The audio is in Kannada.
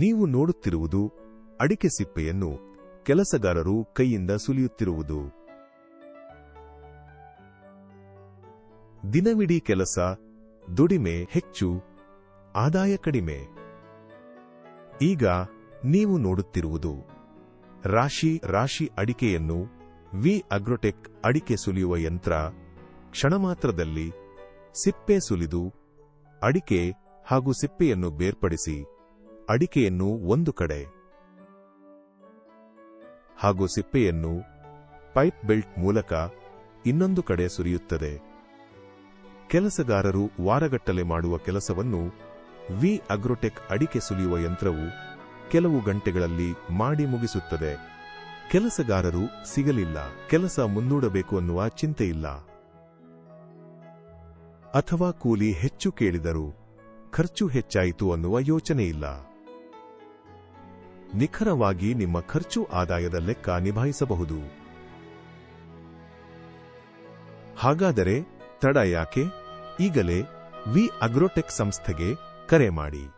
ನೀವು ನೋಡುತ್ತಿರುವುದು ಅಡಿಕೆ ಸಿಪ್ಪೆಯನ್ನು ಕೆಲಸಗಾರರು ಕೈಯಿಂದ ಸುಲಿಯುತ್ತಿರುವುದು. ದಿನವಿಡೀ ಕೆಲಸ ದುಡಿಮೆ ಹೆಚ್ಚು, ಆದಾಯ ಕಡಿಮೆ. ಈಗ ನೀವು ನೋಡುತ್ತಿರುವುದು ರಾಶಿ ರಾಶಿ ಅಡಿಕೆಯನ್ನು ವಿ ಅಗ್ರೋಟೆಕ್ ಅಡಿಕೆ ಸುಲಿಯುವ ಯಂತ್ರ ಕ್ಷಣಮಾತ್ರದಲ್ಲಿ ಸಿಪ್ಪೆ ಸುಲಿದು ಅಡಿಕೆ ಹಾಗೂ ಸಿಪ್ಪೆಯನ್ನು ಬೇರ್ಪಡಿಸಿ ಅಡಿಕೆಯನ್ನು ಒಂದು ಕಡೆ ಹಾಗೂ ಸಿಪ್ಪೆಯನ್ನು ಪೈಪ್ ಬೆಲ್ಟ್ ಮೂಲಕ ಇನ್ನೊಂದು ಕಡೆ ಸುರಿಯುತ್ತದೆ. ಕೆಲಸಗಾರರು ವಾರಗಟ್ಟಲೆ ಮಾಡುವ ಕೆಲಸವನ್ನು ವಿ ಅಗ್ರೋಟೆಕ್ ಅಡಿಕೆ ಸುಲಿಯುವ ಯಂತ್ರವು ಕೆಲವು ಗಂಟೆಗಳಲ್ಲಿ ಮಾಡಿ ಮುಗಿಸುತ್ತದೆ. ಕೆಲಸಗಾರರು ಸಿಗಲಿಲ್ಲ. ಕೆಲಸ ಮುಂದೂಡಬೇಕು ಅನ್ನುವ ಚಿಂತೆಯಿಲ್ಲ ಅಥವಾ ಕೂಲಿ ಹೆಚ್ಚು ಕೇಳಿದರು ಖರ್ಚು ಹೆಚ್ಚಾಯಿತು ಅನ್ನುವ ಯೋಚನೆಯಿಲ್ಲ ನಿಖರವಾಗಿ ನಿಮ್ಮ ಖರ್ಚು ಆದಾಯದ ಲೆಕ್ಕ ನಿಭಾಯಿಸಬಹುದು. ಹಾಗಾದರೆ ತಡ ಯಾಕೆ? ಈಗಲೇ ವಿ ಅಗ್ರೋಟೆಕ್ ಸಂಸ್ಥೆಗೆ ಕರೆ ಮಾಡಿ.